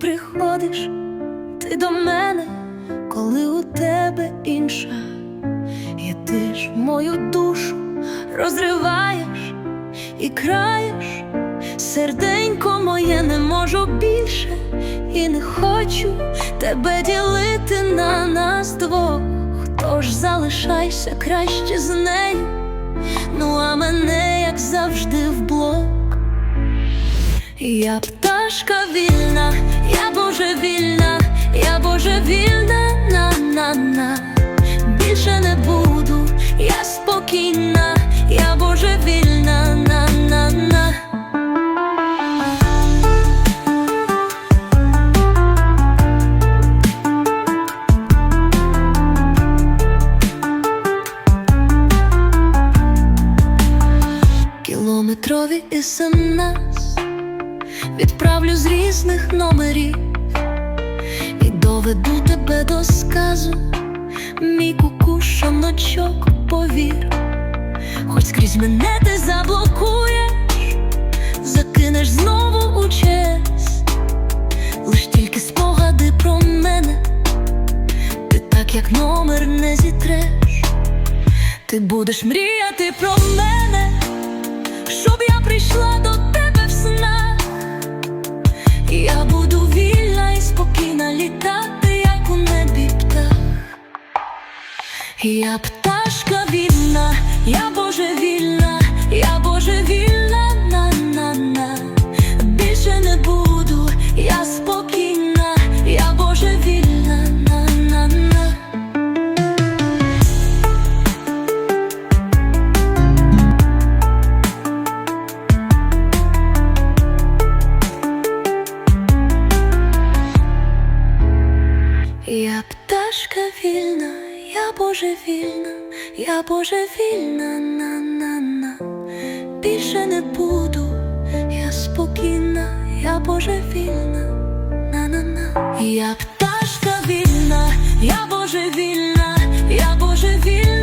приходиш ти до мене, коли у тебе інша, і ти ж мою душу розриваєш і краєш, серденько моє не можу більше і не хочу тебе ділити на нас двох. Тож залишайся краще з нею, ну а мене, як завжди, в блок. Я пташка вільна, я божевільна, я божевільна, на-на-на Більше не буду, я спокійна, я божевільна, на-на-на Кілометрові СМС Відправлю з різних номерів і доведу тебе до сказу, мій кукушоночок, повір, хоч скрізь мене ти заблокуєш, закинеш знову у честь, лиш тільки спогади про мене, ти так, як номер не зітреш, ти будеш мріяти про мене, Я пташка вільна, я божевільна, я божевільна, на-на-на. Більше не буду, я спокійна, я божевільна, на-на-на. Я пташка вільна, божевільна, я божевільна, на-на-на Більше не буду, я спокійна, я божевільна, на-на-на Я пташка вільна, я божевільна, я божевільна